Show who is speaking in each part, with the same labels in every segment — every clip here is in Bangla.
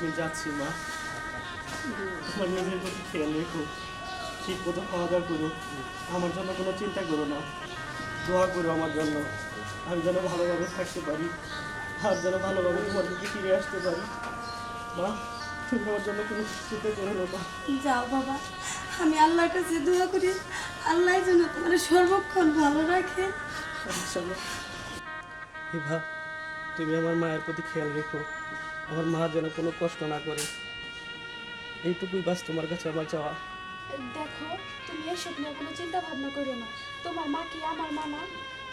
Speaker 1: আমি যাচ্ছি মা। তোমার নিজের প্রতি খেয়াল রেখো। ঠিক মতো খাওয়া দাওয়া করো। আমার জন্য কোনো চিন্তা করো না। দোয়া করো আমার জন্য। আমি যেন ভালোভাবে থাকতে পারি। আর যেন ভালোভাবে তোমার দিকে ফিরে আসতে পারি। মা তুমি আমার জন্য কোনো চিন্তা করো না মা।
Speaker 2: যাও বাবা। আমি আল্লাহর কাছে দোয়া করি। আল্লাহ যেন তোমার সর্বক্ষণ ভালো রাখে।
Speaker 1: আচ্ছা বিভা তুমি আমার মায়ের প্রতি খেয়াল রেখো। আমার মা যেন কোনো কষ্ট না করে। এইটুকুই বাস তোমার কাছে আমার চাওয়া।
Speaker 3: দেখো তুমি এসব নিয়ে কোনো চিন্তা ভাবনা করো না। তোমার মা কি আমার মা না?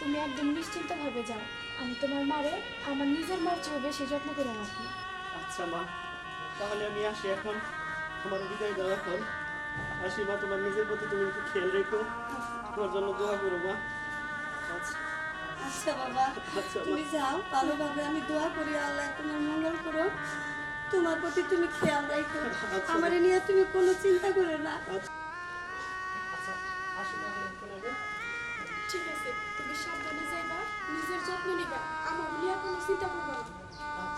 Speaker 3: তুমি একদম নিশ্চিন্তভাবে যাও। আমি তোমার মারে আমার নিজের মার চেয়েও বেশি যত্ন করে রাখি
Speaker 1: আচ্ছা মা। তাহলে আমি আসি এখন। তোমার বিদায় দাও এখন। আসি মা। তোমার নিজের প্রতি তুমি একটু খেয়াল রেখো। তোমার জন্য দোয়া করো মা। আচ্ছা
Speaker 2: বাবা
Speaker 1: আচ্ছা
Speaker 2: তুমি যাও ভালোভাবে আমি দোয়া করি আল্লাহ তোমার মঙ্গল করো। তোমার প্রতি তুমি খেয়াল রাখো।
Speaker 1: আচ্ছা।
Speaker 2: আমার নিয়ে তুমি কোনো চিন্তা করো না।
Speaker 1: আচ্ছা। আসি তাহলে এখন আগে
Speaker 3: ঠিক আছে তুমি সাবধানে যাইবা নিজের যত্ন নিবা। আমার নিয়ে কোনো চিন্তা করবা না।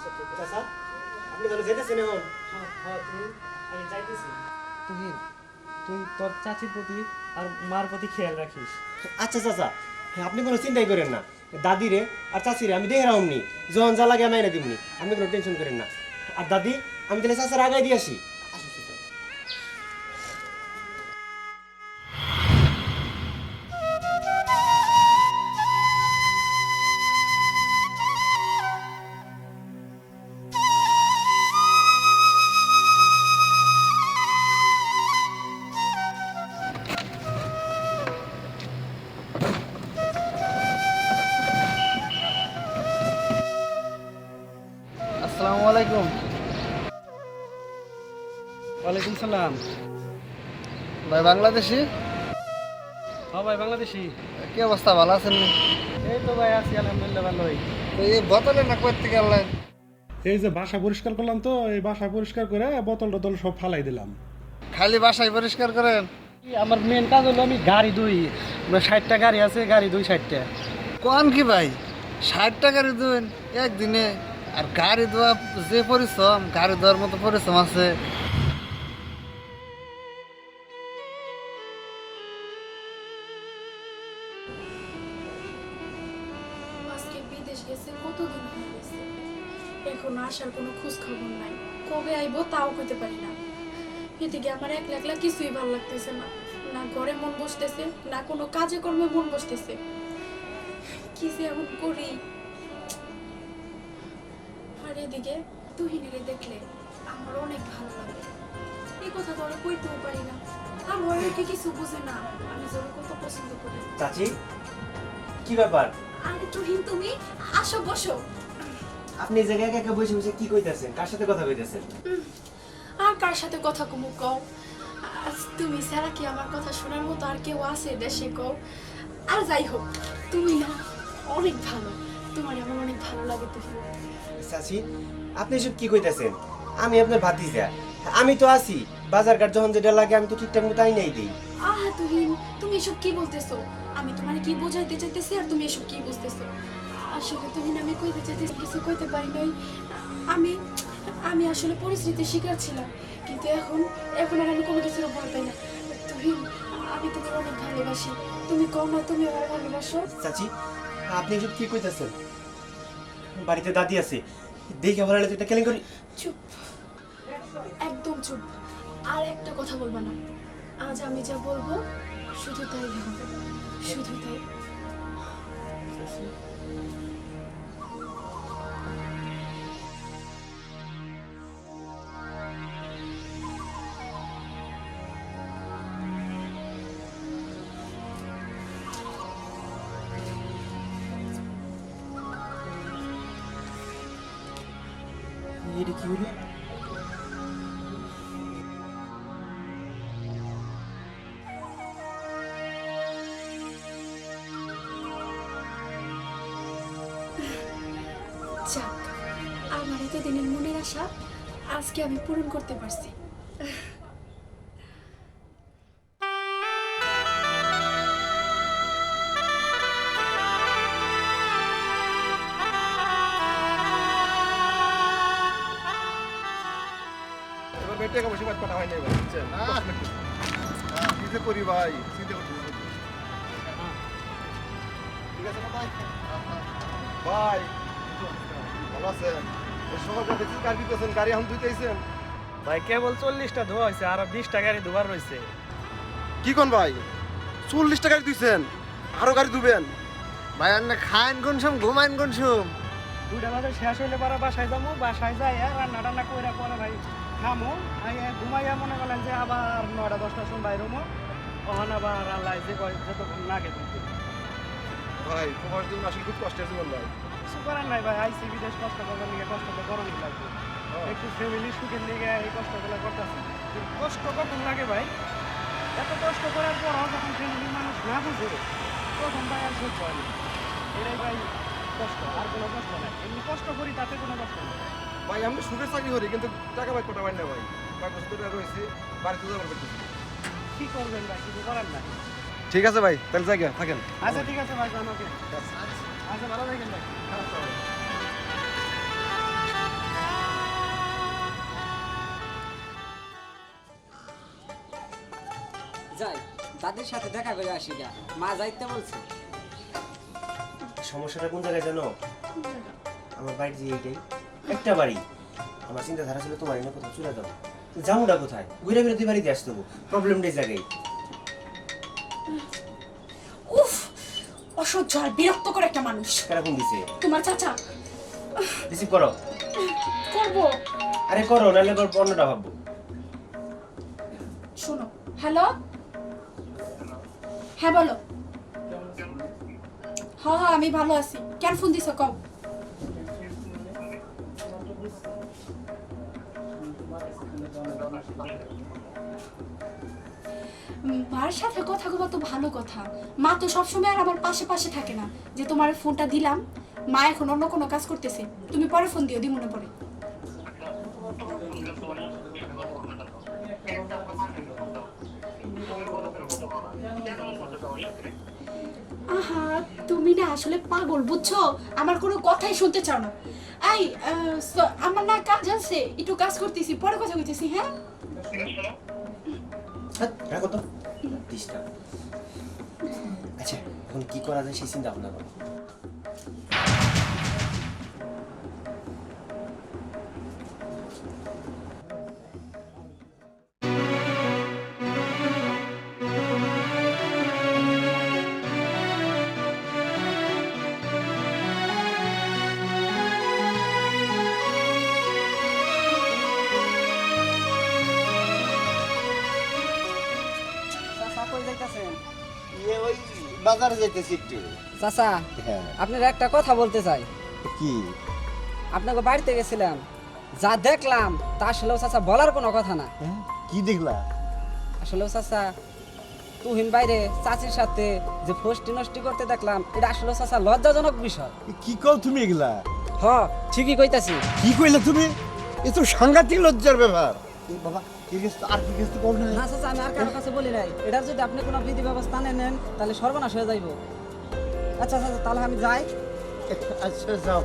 Speaker 1: ঠিক আছে।
Speaker 4: আপনি তাহলে যেতেছেন এখন?
Speaker 1: হ্যাঁ হ্যাঁ তুমি আমি যাইতেছি। তুই তুই তোর চাচির প্রতি আর মার প্রতি খেয়াল রাখিস।
Speaker 4: আচ্ছা চাচা আপনি কোনো চিন্তাই করেন না। দাদিরে আর চাচিরে আমি দেখে রাখুমনি যখন যা লাগে আমি এনে দিবনি আপনি কোনো টেনশন করেন না। আর দাদি, আমি তাহলে চাষের আগায় দিয়ে আসি।
Speaker 1: সালাম
Speaker 5: ভাই বাংলাদেশি?
Speaker 1: হ্যাঁ ভাই বাংলাদেশি।
Speaker 5: কি অবস্থা ভালো আছেন?
Speaker 1: এই তো ভাই আছি আলহামদুলিল্লাহ ভালোই।
Speaker 5: তো এই বোতলে না করতে গেলেন
Speaker 6: এই যে বাসা পরিষ্কার করলাম তো এই বাসা পরিষ্কার করে বোতল টোতল সব ফালাই দিলাম।
Speaker 5: খালি বাসায় পরিষ্কার করেন?
Speaker 1: আমার মেন কাজ হলো আমি গাড়ি দুই ষাটটা গাড়ি আছে গাড়ি দুই ষাটটা।
Speaker 5: কোন কি ভাই? ষাট টাকার দেবেন একদিনে। আর গাড়ি দেওয়া যে পরিশ্রম গাড়ি দেওয়ার মতো পরিশ্রম আছে।
Speaker 3: আসার কোনো খোঁজ খবর নাই। কবে আইবো তাও কইতে পারি না। এদিকে আমার একলা একলা কিছুই ভালো লাগতেছে না। না ঘরে মন বসতেছে না কোনো কাজে কর্মে মন বসতেছে। কি যে এখন করি। আর এদিকে তুহিনীরে দেখলে আমার অনেক ভালো লাগে। এই কথা তো আমি কইতেও পারি না। আর ওরা কি কিছু বুঝে না আমি যেন কত পছন্দ করি।
Speaker 4: চাচি কি ব্যাপার?
Speaker 3: আরে তুহিন তুমি আসো বসো।
Speaker 4: আপনি এই জায়গায় একা বসে বসে কি কইতাছেন? কার সাথে কথা কইতাছেন?
Speaker 3: আর কার সাথে কথা কমু কও? আজ তুমি ছাড়া কি আমার কথা শোনার মতো আর কেউ আছে দেশে কও? আর যাই হোক তুমি না অনেক ভালো। তোমার আমার অনেক ভালো লাগে তুমি।
Speaker 4: চাচি আপনি এসব কি কইতাছেন? আমি আপনার ভাতিজা। আমি তো আছি। বাজার ঘাট যখন যেটা লাগে আমি তো ঠিকঠাক মতো আই নাই দিই।
Speaker 3: আহ তুহিন তুমি এসব কি বলতেছো? আমি তোমার কি বোঝাইতে চাইতেছি আর তুমি এসব কি বুঝতেছো? আসলে তুহিন আমি কইতে চাইতেছি কিছু কইতে পারি নাই। আমি আমি আসলে পরিস্থিতির শিকার ছিলাম কিন্তু এখন এখন আর আমি কোনো কিছুর ভয় পাই না। তুহিন আমি তোমার অনেক ভালোবাসি। তুমি কও না তুমি আমার ভালোবাসো?
Speaker 4: চাচি আপনি এসব কি কইতাছেন? বাড়িতে দাদি আছে দেখে ভালো লাগে একটা কেলেন করি
Speaker 3: চুপ একদম চুপ। আর একটা কথা বলবা না। আজ আমি যা বলব শুধু তাই হবে। শুধু তাই।
Speaker 4: এটা কি হলো
Speaker 3: যাক আমার এতদিনের মনের আশা আজকে আমি পূরণ করতে পারছি।
Speaker 7: না ভাই? ভাই ভালো আছেন? ওই সকালটা দেখছি গাড়ি দিতেছেন গাড়ি এখন ধুইতেছেন?
Speaker 1: ভাই কেবল চল্লিশটা ধোয়া হয়েছে আর বিশটা গাড়ি ধোয়ার রয়েছে
Speaker 7: কি কোন ভাই? চল্লিশটা গাড়ি ধুইছেন? আরও গাড়ি ধুবেন?
Speaker 8: ভাই আপনি খাইন কোন সম ঘুমাইন কোন সম?
Speaker 1: দুইটা বাজে শেষ হইলে পরে বাসায় যাব বাসায় যাই রান্না টান্না করে পরে ভাই খামো। ঘুমাইয়া মনে করলেন যে আবার নয়টা দশটার সময় বাইর হমো। ওখানে আবার আল্লাহ যে কয় যতক্ষণ না খেতে
Speaker 7: ভাই তোমার জন্য আসলে খুব কষ্টের জীবন ভাই।
Speaker 1: কিছু করার নাই ভাই আইসি বিদেশ কষ্ট করবার লিগে কষ্ট তো করণই লাগবে। একটু ফ্যামিলি সুখের লিগে এই কষ্টগুলো করতেছে। কষ্ট কখন লাগে ভাই? এত কষ্ট করার পরও যখন ফ্যামিলির মানুষ না বুঝে তখন ভাই আর সহ্য হয় এটাই ভাই কষ্ট আর কোনো কষ্ট নাই। এমনি কষ্ট করি তাতে কোনো কষ্ট নেই।
Speaker 7: ভাই আমি সুখের চাকরি করি কিন্তু টাকা ভাই কটা পাই না ভাই। বছর রয়েছে বাড়িতে যাবার
Speaker 1: কি করবেন ভাই? কিছু করার নাই।
Speaker 7: ঠিক আছে ভাই তাহলে জায়গা থাকেন।
Speaker 1: আচ্ছা ঠিক আছে ভাই আমাকে আচ্ছা ভালো থাকেন ভাই
Speaker 9: যাই দাদির সাথে দেখা করে আসি গা। মা যাইতে বলছে।
Speaker 5: সমস্যাটা কোন জায়গায় জানো? আমার বাড়ি যে এইটাই। একটা বাড়ি। আমার চিন্তাধারা ছিল তোমার এনে কোথাও চলে যাব না কোথায়? ঘুরে ঘুরে তুই বাড়িতে আসতে হব। প্রবলেমটা এই জায়গায়।
Speaker 3: অসহ্য আর বিরক্তকর একটা মানুষ।
Speaker 5: কেরকম দিছে?
Speaker 3: তোমার চাচা।
Speaker 5: রিসিভ করো।
Speaker 3: করব।
Speaker 5: আরে করো নাহলে এবার অন্যটা ভাববো।
Speaker 3: শোনো হ্যালো? হ্যাঁ বলো। হ্যাঁ হ্যাঁ আমি ভালো আছি। কেন ফোন দিছো কম মার সাথে কথা কবা তো ভালো কথা। মা তো সবসময় আর আমার পাশে পাশে থাকে না। যে তোমার ফোনটা দিলাম মা এখন অন্য কোনো কাজ করতেছে। তুমি পরে ফোন দিও দি মনে পড়ে। আহা তুমি না আসলে পাগল বুঝছ? আমার কোনো কথাই শুনতে চাও না। আই আমার না কাজ আছে একটু কাজ করতেছি পরে কথা কইতেছি হ্যাঁ?
Speaker 5: হ্যাঁ, রাখো ডিস্টার্ব আচ্ছা এখন কি করা যায় সেই চিন্তা ভাবনা করো।
Speaker 8: বাজারে যাইতেছি একটু।
Speaker 9: চাচা
Speaker 8: হ্যাঁ।
Speaker 9: আপনার একটা কথা বলতে চাই।
Speaker 8: কি?
Speaker 9: আপনাকে বাড়িতে গেছিলাম। যা দেখলাম তা আসলেও চাচা বলার কোনো কথা না।
Speaker 8: হ্যাঁ? কি দেখলা?
Speaker 9: আসলেও চাচা তুহিন বাইরে চাচির সাথে যে ফষ্টি নষ্টি করতে দেখলাম এটা আসলে চাচা লজ্জাজনক বিষয়।
Speaker 8: কি কও তুমি এগুলা?
Speaker 9: হ ঠিকই কইতাছি।
Speaker 8: কি কইলা তুমি? এ তো সাংঘাতিক লজ্জার ব্যাপার। বাবা আর কি গেছে কও না
Speaker 9: না চাচা আমি আর কারও কাছে বলি নাই। এটার যদি আপনি কোনো বিধি ব্যবস্থা নেন তাহলে সর্বনাশ হয়ে যাইব। আচ্ছা চাচা তাহলে আমি যাই।
Speaker 8: আচ্ছা যাও।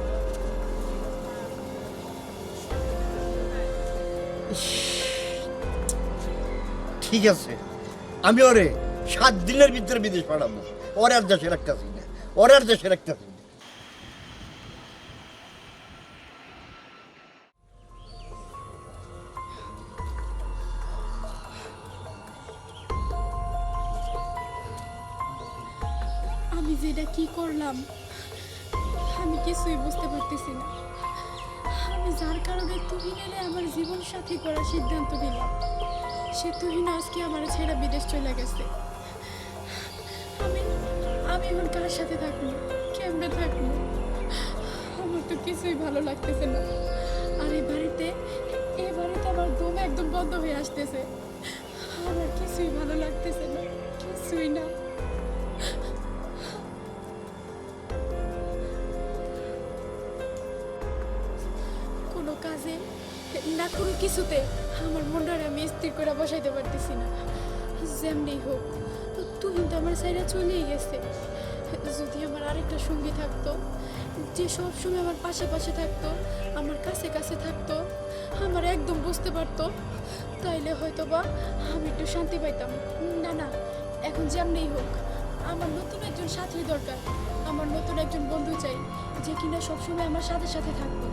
Speaker 8: ঠিক আছে। আমি ওরে সাত দিনের ভিতরে বিদেশ পাঠাবো। ওরে আর দেশে রাখতেছি না ওরে আর দেশে রাখতেছি
Speaker 3: করলাম, আমি কিছুই বুঝতে পারতেছি না। আমি যার কারণে তুহিন এলে আমার জীবন সাথী করার সিদ্ধান্ত নিলাম। সে তুহিন আজকে আমার ছেড়ে বিদেশ চলে গেছে। আমি আমি এখন কার সাথে থাকব? কেমনে থাকব? আমার তো কিছুই ভালো লাগতেছে না। আর এই বাড়িতে এই বাড়িতে আমার ঘুম একদম বন্ধ হয়ে আসতেছে। আমার কিছুই ভালো লাগতেছে না, কিছুই না। কোনো কাজে না কোনো কিছুতে আমার মনটারে আমি স্থির করে বসাইতে পারতেছি না। যেমনি হোক তুই তো আমার সাইডে চলেই গেছে। যদি আমার আরেকটা সঙ্গী থাকতো, যে সবসময় আমার পাশে পাশে থাকতো, আমার কাছে কাছে থাকতো, আমার একদম বুঝতে পারতো, তাইলে হয়তো বা আমি একটু শান্তি পাইতাম। না না, এখন যেমনিই হোক, আমার নতুন একজন সাথী দরকার। আমার নতুন একজন বন্ধু চাই, যে কিনা সবসময় আমার সাথে সাথে থাকতো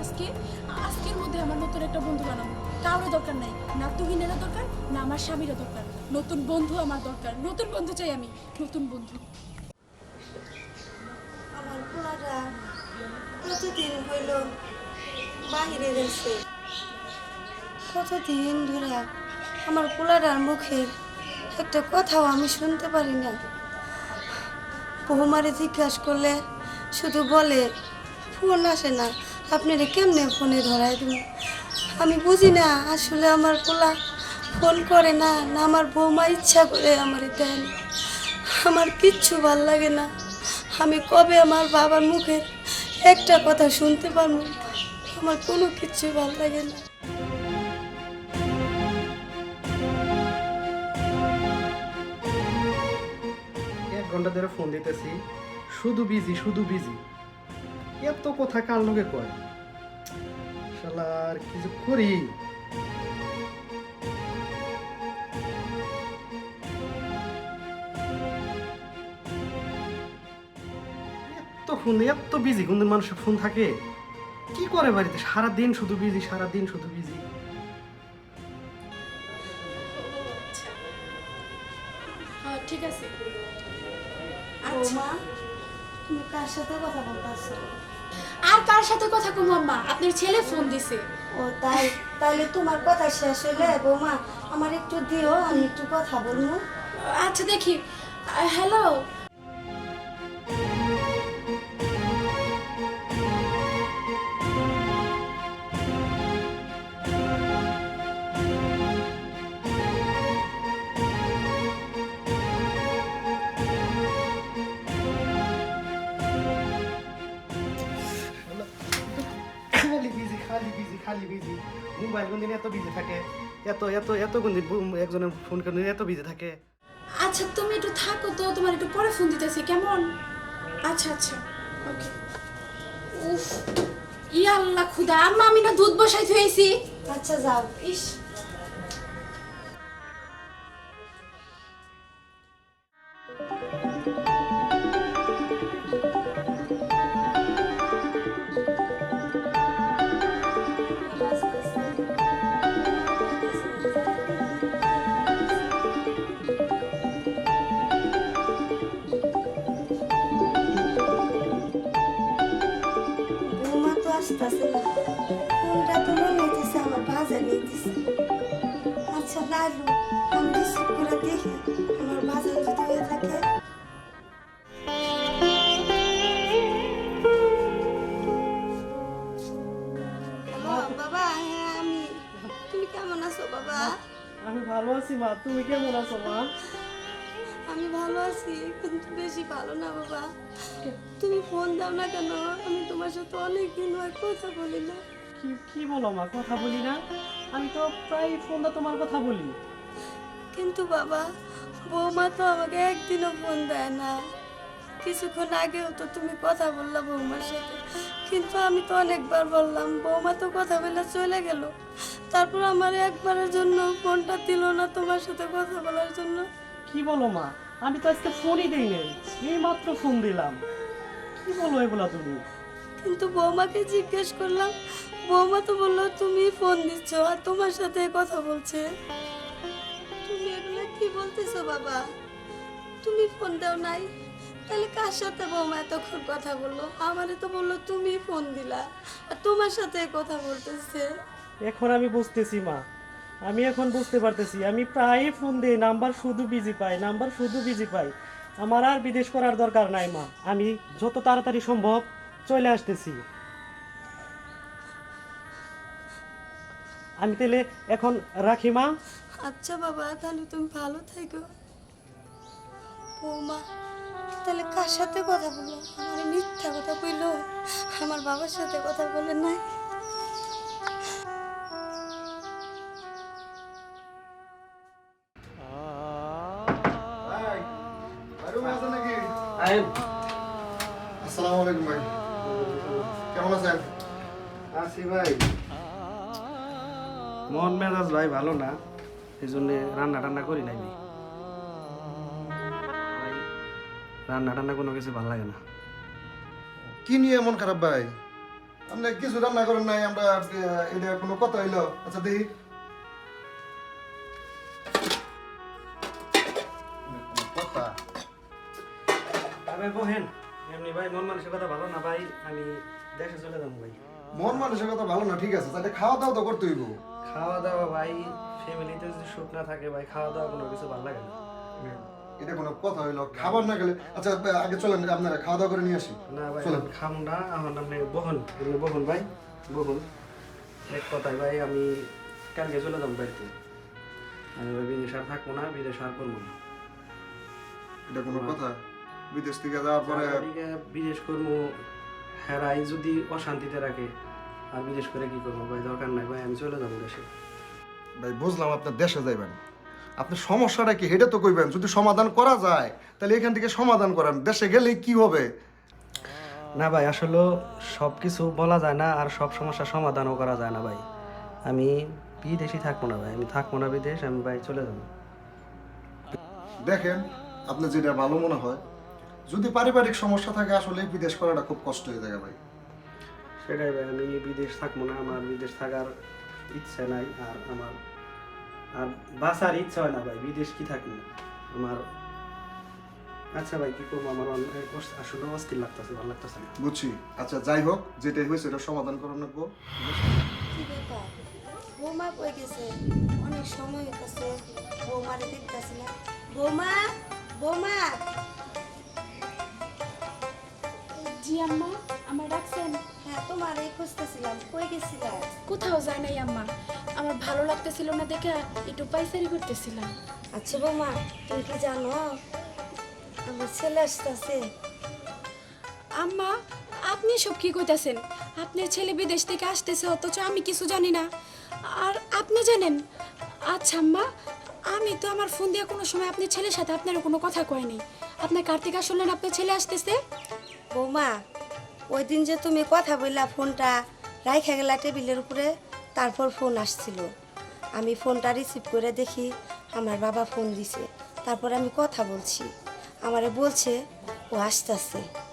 Speaker 3: আজকে, আজকের মধ্যে আমার নতুন একটা বন্ধু বানাবো। কারও দরকার নাই। না তুহিনেরও দরকার, না আমার স্বামীরও দরকার। নতুন বন্ধু আমার দরকার। নতুন বন্ধু চাই আমি, নতুন বন্ধু।
Speaker 2: আমার পোলাটা কতদিন হইল বাহিরে গেছে? কতদিন ধরে আমার পোলাটার মুখের একটা কথাও আমি শুনতে পারি না। বহুমারে জিজ্ঞাসা করলে শুধু বলে, ফোন আসে না। আপনারা কেমনে ফোনে ধরায় দিন আমি বুঝি না, আসলে আমার পোলা ফোন করে না না আমার বৌমা ইচ্ছা করে আমার দেন আমার কিচ্ছু ভালো লাগে না। আমি কবে আমার বাবার মুখের একটা কথা শুনতে পারব? আমার কোনো কিচ্ছু ভালো লাগে না।
Speaker 4: এক ঘণ্টা ধরে ফোন দিতেছি। শুধু বিজি শুধু বিজি এত কথা কার লগে কয়? শালার কিছু করি? এত ফোন এত বিজি কোন মানুষের ফোন থাকে? কি করে বাড়িতে? সারা দিন শুধু বিজি সারা দিন শুধু বিজি
Speaker 3: হ্যাঁ ঠিক আছে।
Speaker 2: বৌমা তুমি কার সাথে কথা বলতেছো
Speaker 3: আর কার সাথে কথা কম আম্মা? আপনার ছেলে ফোন দিছে।
Speaker 2: ও তাই? তাহলে তোমার কথা শেষ হইলে বৌমা আমার একটু দিও আমি একটু কথা বলব।
Speaker 3: আচ্ছা দেখি। হ্যালো?
Speaker 4: খালি বিজি মোবাইল কোনদিন এত বিজি থাকে? এত এত এত কোনদিন একজনের ফোন কোনদিন এত বিজি থাকে?
Speaker 3: আচ্ছা তুমি একটু থাকো তো তোমার একটু পরে ফোন দিতেছি কেমন? আচ্ছা আচ্ছা। ওকে। উফ ইয়া আল্লাহ খুদা আম্মা আমি না দুধ বসাই থইছি
Speaker 2: আচ্ছা যাও।
Speaker 3: ইস।
Speaker 2: আছি কিন্তু বেশি ভালো না বাবা। তুমি ফোন দাও না কেন? আমি তোমার সাথে অনেক দিন হয় কথা বলি না।
Speaker 1: কি কি বলো মা কথা বলি না? আমি তো প্রায় ফোন ফোনটা তোমার কথা বলি।
Speaker 2: কিন্তু বাবা বৌমা তো আমাকে একদিনও ফোন দেয় না। কিছুক্ষণ আগেও তো তুমি কথা বললা বৌমার সাথে। কিন্তু আমি তো অনেকবার বললাম বৌমা তো কথা বলে চলে গেল। তারপর আমার একবারের জন্য ফোনটা দিল না তোমার সাথে কথা বলার জন্য।
Speaker 1: কি বলো মা? আমি তো আজকে ফোনই দেই নাই এই মাত্র ফোন দিলাম। কি বলো এগুলা তুমি?
Speaker 2: কিন্তু বৌমাকে জিজ্ঞেস করলাম বৌমা তো বলল তুমি ফোন দিচ্ছ আর তোমার সাথে কথা বলছে। তুমি এগুলো কি বলতেছো বাবা? তুমি ফোন দাও নাই। তাহলে কার সাথে বৌমা এতক্ষণ কথা বলল? আমারে তো বলল তুমি ফোন দিলা আর তোমার সাথে কথা বলতেছে।
Speaker 1: এখন আমি বুঝতেছি মা। আমি এখন বুঝতে পারতেছি। আমি প্রায় ফোন দিই নাম্বার শুধু বিজি পাই নাম্বার শুধু বিজি পাই। আমার আর বিদেশ করার দরকার নাই, মা। আমি যত তাড়াতাড়ি সম্ভব চলে আসতেছি। আমি তাহলে এখন রাখি, মা।
Speaker 2: আচ্ছা বাবা, তাহলে তুমি ভালো থেকো। বৌমা, তাহলে কার সাথে কথা বলো আমার মিথ্যা কথা কইলো। আমার বাবার সাথে কথা বলে নাই।
Speaker 7: আছে? আসসালামু আলাইকুম ভাই। কেমন আছেন?
Speaker 4: আসি ভাই। মন মেজাজ ভাই ভালো না। এই জন্যে রান্না টান্না করি নাই রান্না টান্না কোনো কিছু ভালো লাগে না।
Speaker 7: কি নিয়ে মন খারাপ ভাই? আপনি কিছু রান্না করেন নাই আমরা এটা কোনো কথা হইল। আচ্ছা দেখি।
Speaker 4: ভাই মন মানুষের কথা ভালো না ভাই? আমি দেশে চলে যাব ভাই।
Speaker 7: মন ভালো না ঠিক আছে। তাহলে খাওয়া দাওয়া তো করতে হইব।
Speaker 4: খাওয়া দাওয়া ভাই ফ্যামিলিতে যদি সুখ না থাকে ভাই খাওয়া দাওয়া কোনো কিছু ভালো লাগে না।
Speaker 7: এটা কোনো কথা হইল। খাবার না গেলে আচ্ছা আগে চলেন আপনারা খাওয়া দাওয়া করে নিয়ে আসি।
Speaker 4: না ভাই
Speaker 7: চলেন।
Speaker 4: খাব না আমার নামে বহন। বহন ভাই বহন। এক কথায় ভাই আমি কালকে চলে যাব বাড়িতে। আমি ভাই বিদেশ আর থাকব না বিদেশ আর করব না।
Speaker 7: এটা কোনো কথা? বিদেশ থেকে যাওয়ার পরে
Speaker 4: বিদেশ করব হেরাই যদি অশান্তিতে রাখে আর বিদেশ করে কি করব? ভাই দরকার নাই ভাই আমি চলে যাব দেশে।
Speaker 7: ভাই বুঝলাম আপনার দেশে যাইবেন। আপনার সমস্যাটা কি? এটা তো কইবেন যদি সমাধান করা যায় তাহলে এখান থেকে সমাধান করেন। দেশে গেলে কি হবে?
Speaker 4: না ভাই আসলে সব কিছু বলা যায় না আর সব সমস্যার সমাধানও করা যায় না ভাই। আমি বিদেশই থাকব না ভাই আমি থাকব না বিদেশ আমি ভাই চলে যাব।
Speaker 7: দেখেন আপনার যেটা ভালো মনে হয় যদি পারিবারিক সমস্যা থাকে আসলে বিদেশ করাটা খুব কষ্ট হয়ে যায় ভাই।
Speaker 4: সেটাই ভাই আমি বিদেশ থাকব না আমার বিদেশ থাকার ইচ্ছা নাই আর আমার আর বাসার ইচ্ছা হয় না ভাই বিদেশ কি থাকব? আমার আচ্ছা ভাই কি করব? আমার আসলে অস্থির লাগতেছে ভালো লাগতেছে না।
Speaker 7: বুঝছি। আচ্ছা যাই হোক যেটাই হয়েছে এটা সমাধান করে নেব
Speaker 2: কি ব্যাপার? বৌমা কই গেছে? অনেক সময় হইতেছে বৌমারে দেখতেছি না। বৌমা বৌমা!
Speaker 3: জি আম্মা আমার ডাকছেন
Speaker 2: হ্যাঁ তোমার এই খুঁজতেছিলাম। কই গেছিলা?
Speaker 3: কোথাও যায় নাই আম্মা আমার ভালো লাগতেছিল না দেখে একটু পাইসারি করতেছিলাম।
Speaker 2: আচ্ছা বৌমা তুমি কি জানো? আমার ছেলে আসতেছে।
Speaker 3: আম্মা আপনি সব কি কইতাছেন? আপনার ছেলে বিদেশ থেকে আসতেছে অথচ আমি কিছু জানি না। আর আপনি জানেন? আচ্ছা আম্মা আমি তো আমার ফোন দিয়ে কোনো সময় আপনার ছেলের সাথে আপনার কোনো কথা কয়নি আপনার কার্তিক আসলেন আপনার ছেলে আসতেছে?
Speaker 2: বৌমা ওই দিন যে তুমি কথা বললা ফোনটা, রাইখা গেলা টেবিলের উপরে, তারপর ফোন আসছিল। আমি ফোনটা রিসিভ করে দেখি আমার বাবা ফোন দিছে। তারপর আমি কথা বলছি। আমারে বলছে, ও আসতেছে।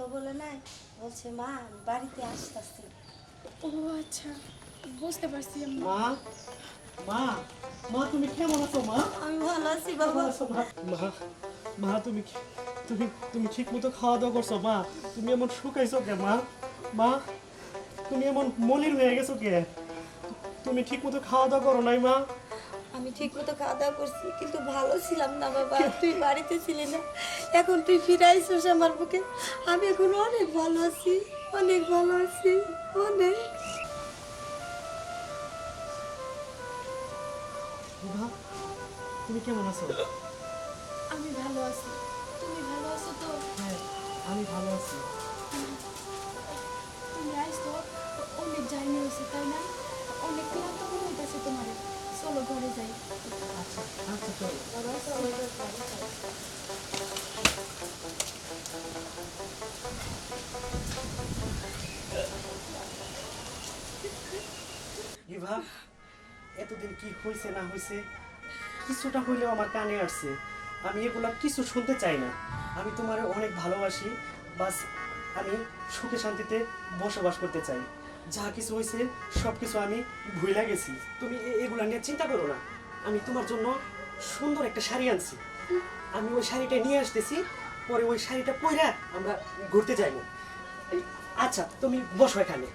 Speaker 3: তা
Speaker 2: বলে নাই। বলছে মা আমি বাড়িতে আসতেছি।
Speaker 3: ও আচ্ছা। বুঝতে পারছি
Speaker 1: মা মা মা তুমি কেমন আছো মা?
Speaker 2: আমি ভালো আছি বাবা।
Speaker 1: মা? মা তুমি কি- তুমি তুমি ঠিক মতো খাওয়া দাওয়া করছ মা? তুমি এমন শুকাইছো কে মা? মা তুমি এমন মলিন হয়ে গেছো কে? তুমি ঠিক মতো খাওয়া দাওয়া করো নাই মা?
Speaker 2: আমি ঠিক মতো খাওয়া দাওয়া করছি কিন্তু ভালো ছিলাম না বাবা তুই বাড়িতে ছিলি না। এখন তুই ফিরে আইসিস আমার বুকে। আমি এখন অনেক ভালো আছি অনেক ভালো আছি অনেক।
Speaker 1: তুমি কেমন আছো?
Speaker 3: আমি ভালো আছি তুমি ভালো আছো তো?
Speaker 1: হ্যাঁ আমি ভালো আছি।
Speaker 3: হয়েছে না
Speaker 1: হয়েছে কিছুটা হইলেও আমার কানে আসছে। আমি এগুলা কিছু শুনতে চাই না। আমি তোমার অনেক ভালোবাসি, বাস আমি সুখে শান্তিতে বসবাস করতে চাই। যা কিছু হয়েছে সব কিছু আমি ভুলে গেছি। তুমি এগুলা নিয়ে চিন্তা করো না। আমি তোমার জন্য সুন্দর একটা শাড়ি আনছি। আমি ওই শাড়িটা নিয়ে আসতেছি, পরে ওই শাড়িটা পরে আমরা ঘুরতে যাইব। আচ্ছা তুমি বসো এখানে।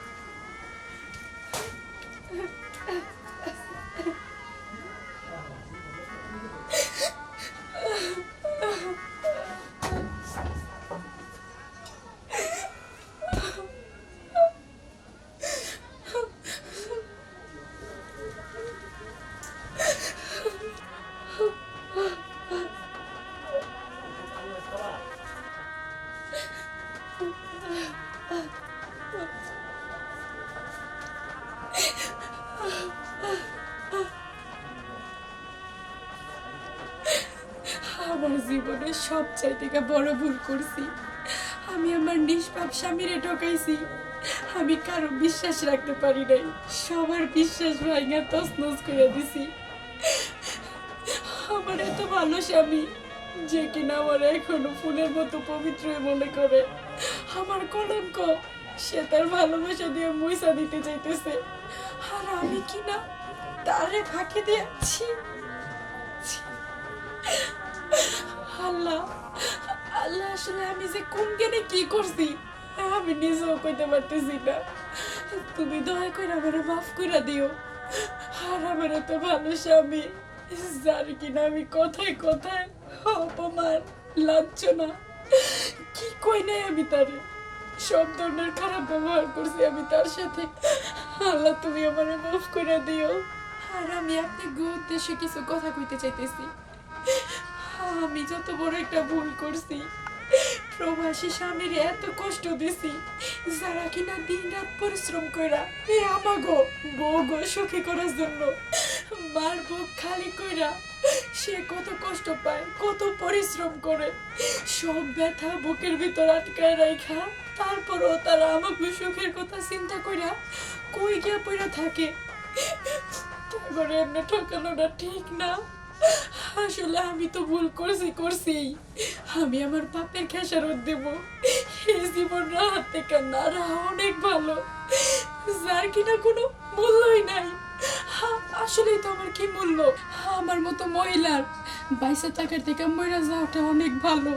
Speaker 3: থেকে বড় ভুল করছি। আমি আমার নিষ্পাপ স্বামীরে ঠকাইছি। আমি কারও বিশ্বাস রাখতে পারি নাই। সবার বিশ্বাস ভাঙা তছনছ করে দিছি। আমার এত ভালো স্বামী, যে কিনা আমার এখনও ফুলের মতো পবিত্র মনে করে। আমার কলঙ্ক, সে তার ভালোবাসা দিয়ে মইসা দিতে চাইতেছে। আর আমি কিনা তারে ফাঁকি দিয়েছি। আল্লাহ। আল্লাহ, আসলে আমি যে কোন জ্ঞানে কি করছি, আমি নিজেও কইতে পারতেছি না। তুমি দয়া করে আমার মাফ করে দিও। আর আমার এত ভালো স্বামী, যার কিনা আমি কথায় কথায় অপমান, লাঞ্ছনা, কি কই নাই আমি তারে? সব ধরনের খারাপ ব্যবহার করছি আমি তার সাথে। আল্লাহ, তুমি আমার মাফ করে দিও। আর আমি আপনাকে উদ্দেশ্যে কিছু কথা কইতে চাইতেছি। আমি যত বড় একটা ভুল করছি, প্রবাসী স্বামীর এত কষ্ট দিছি, যারা কিনা দিন রাত পরিশ্রম কইরা, এ আমাগো বউ গো সুখী করার জন্য, মার বুক খালি কইরা সে কত কষ্ট পায়, কত পরিশ্রম করে, সব ব্যথা বুকের ভিতর আটকায় রাখা তারপরও তারা আমাকে সুখের কথা চিন্তা কইরা কই গিয়া পইরা থাকে? তারপরে এমনি ঠকানোটা ঠিক না। আসলে আমি তো ভুল করছি করছি আমি আমার পাপের খেসারত দেব। এই জীবন রাহাত থেকে না রাহা অনেক ভালো। যার কিনা কোনো মূল্যই নাই। তো আমার কি মূল্য? আমার মতো মহিলার বাইশে টাকার থেকে মহিলা যাওয়াটা অনেক ভালো।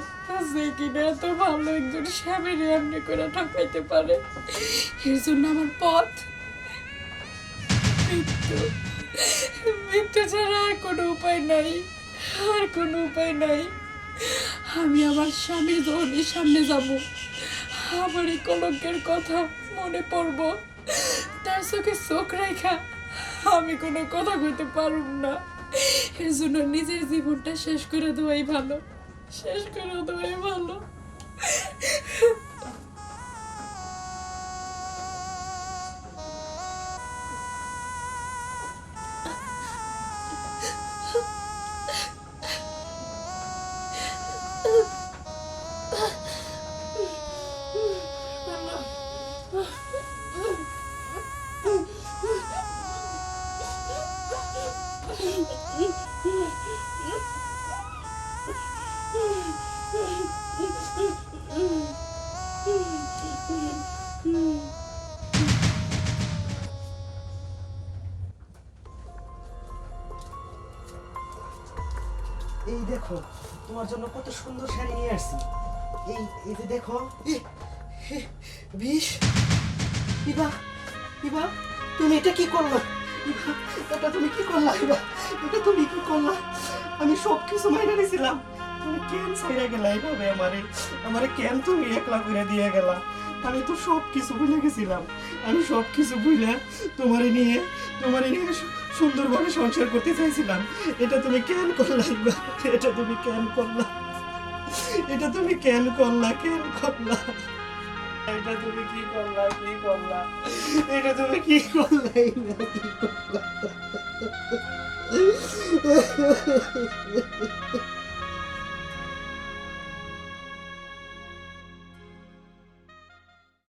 Speaker 3: যে কিনা এত ভালো একজন স্বামীর এমনি করে ঠকাইতে পারে। এর জন্য আমার পথ মৃত্যু মৃত্যু ছাড়া আর কোনো উপায় নাই, আর কোনো উপায় নাই। আমি আমার স্বামীর যখনই সামনে যাব। আমার এই কলঙ্কের কথা মনে পড়ব। তার চোখে চোখ রেখা আমি কোনো কথা কইতে পারব না। এর জন্য নিজের জীবনটা শেষ করে দেওয়াই ভালো। শেষ করে দেওয়াই ভালো।
Speaker 1: জন্য কত সুন্দর শাড়ি নিয়ে আসছি। এই এই যে দেখো বিষ। ইবা ইবা, তুমি এটা কি করলা? এটা তুমি কি করলা, ইবা? এটা তুমি কি করলা? আমি সব কিছু মাইনে নিয়েছিলাম তুমি কেন ছাইরা গেলা এইভাবে আমারে? আমারে কেন তুমি একলা করে দিয়ে গেলা? আমি তো সব কিছু ভুলে গেছিলাম। আমি সব কিছু ভুলে তোমারে নিয়ে তোমারে নিয়ে সুন্দরভাবে সংসার করতে চাইছিলাম। এটা তুমি কেন করলা? এটা তুমি কেন করলা? এটা তুমি কেন করলা? কেন করলা? এটা তুমি কি করলা? কি করলা? এটা তুমি কি করলা? কি করলা?